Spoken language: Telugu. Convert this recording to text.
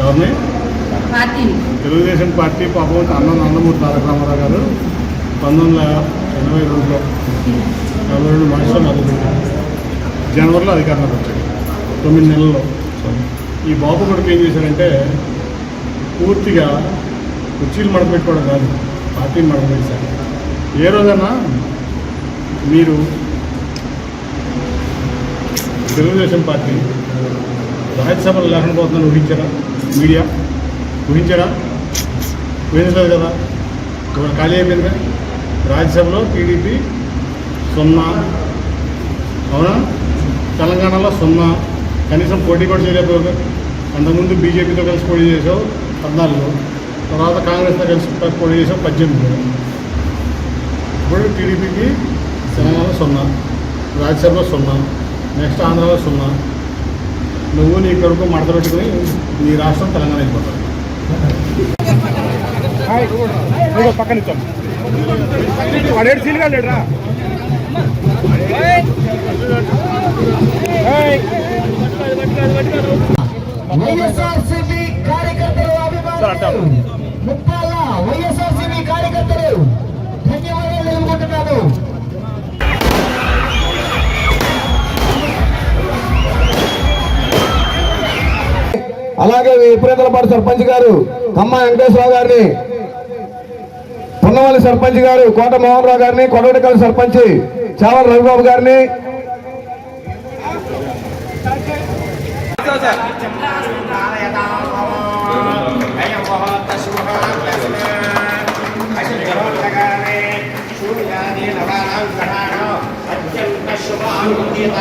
ఎవరిని? తెలుగుదేశం పార్టీ పాపం అన్న నందమూరి తారక రామారావు గారు పంతొమ్మిది వందల ఎనభై రెండులో ఎనభై రెండు మార్చిలో మొదలుపెట్టారు జనవరిలో అధికారంలోకి వచ్చాడు తొమ్మిది నెలల్లో. ఈ బాబు కొడుకు ఏం చేశారంటే పూర్తిగా కుర్చీలు మడపెట్టుకోవడం కాదు పార్టీని మడపెట్టారు ఏ రోజన్నా మీరు తెలుగుదేశం పార్టీ రాజ్యసభలో లేకుండా పోతుందని ఊహించారా? మీడియా ఊహించారా ఊహించలేదు కదా? ఇక్కడ ఖాళీ అయిపోయిందిగా రాజ్యసభలో టీడీపీ సున్నా. అవునా? తెలంగాణలో సున్నా. కనీసం పోటీ కూడా చేయలేకపోయారు అంతకుముందు బీజేపీతో కలిసి పోటీ చేసావు పద్నాలుగు తర్వాత కాంగ్రెస్తో కలిసి పోటీ చేసావు పద్దెనిమిది ఇప్పుడు టీడీపీకి తెలంగాణలో సున్నా. రాజ్యసభలో సున్నా. నెక్స్ట్ ఆంధ్రాలో సున్నా. నువ్వు నీ కొడుకు మడత పెట్టుకుని నీ రాష్ట్రం తెలంగాణ అయిపోతావు పక్కన ఇచ్చాం. వాడేడు సీలుగా లేడురా. వైఎస్ఆర్సీపీ కార్యకర్తలు అభిమానులు. ముప్పాల వైఎస్ఆర్సీపీ కార్యకర్తలు. అలాగే విపరీతలపాటి సర్పంచ్ గారు కమ్మ వెంకటేశ్వరరావు గారిని పున్నవల్లి సర్పంచ్ గారు కోట మోహన్ రావు గారిని కొడవటికల్ సర్పంచ్ చావల రవిబాబు గారిని. అత్యంత శుభానుగీత